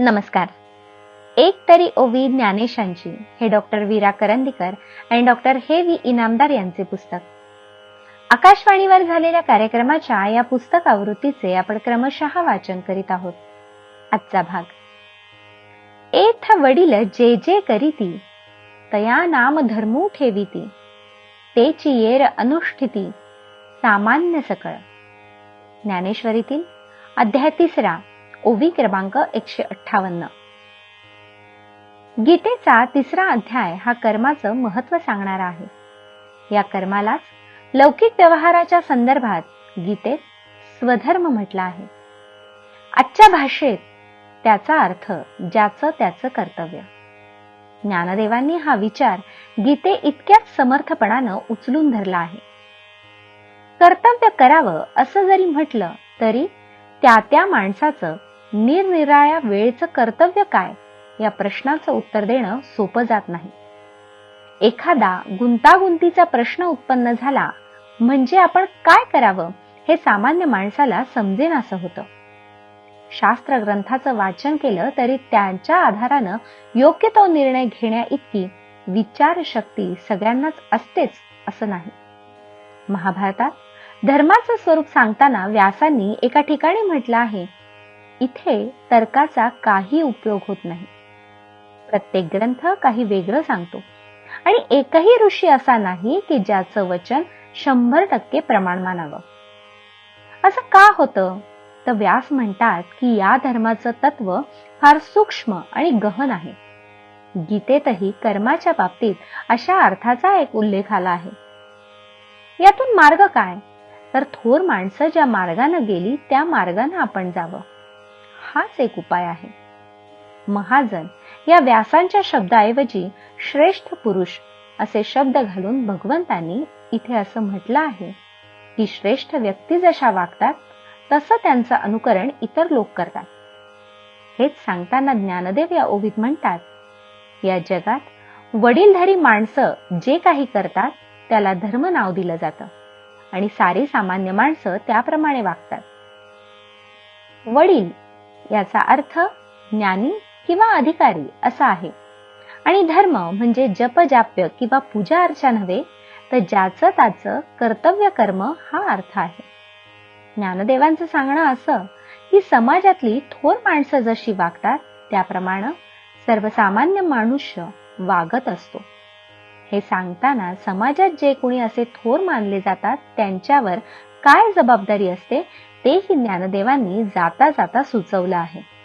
नमस्कार. एक तरी ओवी ज्ञानेशांची हे डॉक्टर वीरा करंदीकर आणि डॉक्टर हे व्ही इनामदार यांचे पुस्तक. आकाशवाणीवर झालेल्या कार्यक्रमाच्या या पुस्तक आवृत्तीचे आपण क्रमशः वाचन करीत आहोत. आजचा भाग. एथ वडील जे जे करीती तया नाम धर्मू ठेविती तेची येर अनुष्ठिती सामान्य सकळ. ज्ञानेश्वरीतील अध्याय तिसरा. ओवी क्रमांक एकशे अठ्ठावन्न. गीतेचा तिसरा अध्याय हा कर्माचं महत्त्व सांगणारा आहे. या कर्मालाच लौकिक व्यवहाराच्या संदर्भात गीतेत स्वधर्म म्हटला आहे. आजच्या भाषेत त्याचा अर्थ ज्याचं त्याचं कर्तव्य. ज्ञानदेवांनी हा विचार गीते इतक्याच समर्थपणानं उचलून धरला आहे. कर्तव्य करावं असं जरी म्हटलं तरी त्या त्या माणसाचं निरनिराळ्या वेळेचं कर्तव्य काय? या प्रश्नाचं उत्तर देणं सोपं जात नाही. एखादा गुंतागुंतीचा प्रश्न उत्पन्न झाला म्हणजे आपण काय करावं हे सामान्य माणसाला समजेन असं होतं. शास्त्र ग्रंथाचं वाचन केलं तरी त्यांच्या आधारानं योग्य तो निर्णय घेण्या इतकी विचारशक्ती सगळ्यांनाच असतेच असं नाही. महाभारतात धर्माचं स्वरूप सांगताना व्यासांनी एका ठिकाणी म्हटलं आहे इथे तर्काचा काही उपयोग होत नाही. प्रत्येक ग्रंथ काही वेगळं सांगतो. आणि एकही ऋषी असा नाही की ज्याचं वचन शंभर टक्के प्रमाण मानावं असं का होतं? तर व्यास म्हणतात की या धर्माचं तत्व फार सूक्ष्म आणि गहन आहे. गीतेतही कर्माच्या बाबतीत अशा अर्थाचा एक उल्लेख आला आहे. यातून मार्ग काय? तर थोर माणसं ज्या मार्गानं गेली त्या मार्गानं आपण जावं. हाच एक उपाय आहे. महाजन या व्यासांच्या शब्दाऐवजी श्रेष्ठ पुरुष असे शब्द घालून भगवंतांनी इथे असं म्हटलं आहे की श्रेष्ठ व्यक्ती जशा वागतात तसं त्यांचं अनुकरण इतर लोक करतात. हेच सांगताना ज्ञानदेव या ओवीत म्हणतात या जगात वडीलधारी माणसं जे काही करतात त्याला धर्म नाव दिलं जातं आणि सारी सामान्य माणसं त्याप्रमाणे वागतात. वडील याचा अर्थ ज्ञानी किंवा अधिकारी असा आहे. आणि धर्म म्हणजे जप जाप्य किंवा पूजा अर्चा नव्हे तर ज्याचं त्याचं कर्तव्य कर्म हा अर्थ आहे. ज्ञानदेवांचं सांगणं असं की समाजातली थोर माणसं जशी वागतात त्याप्रमाणे सर्वसामान्य मनुष्य वागत असतो. हे सांगताना समाजात जे कोणी असे थोर मानले जातात त्यांच्यावर काय जबाबदारी असते तेही ज्ञानदेवांनी जाता जाता सुचवलं आहे.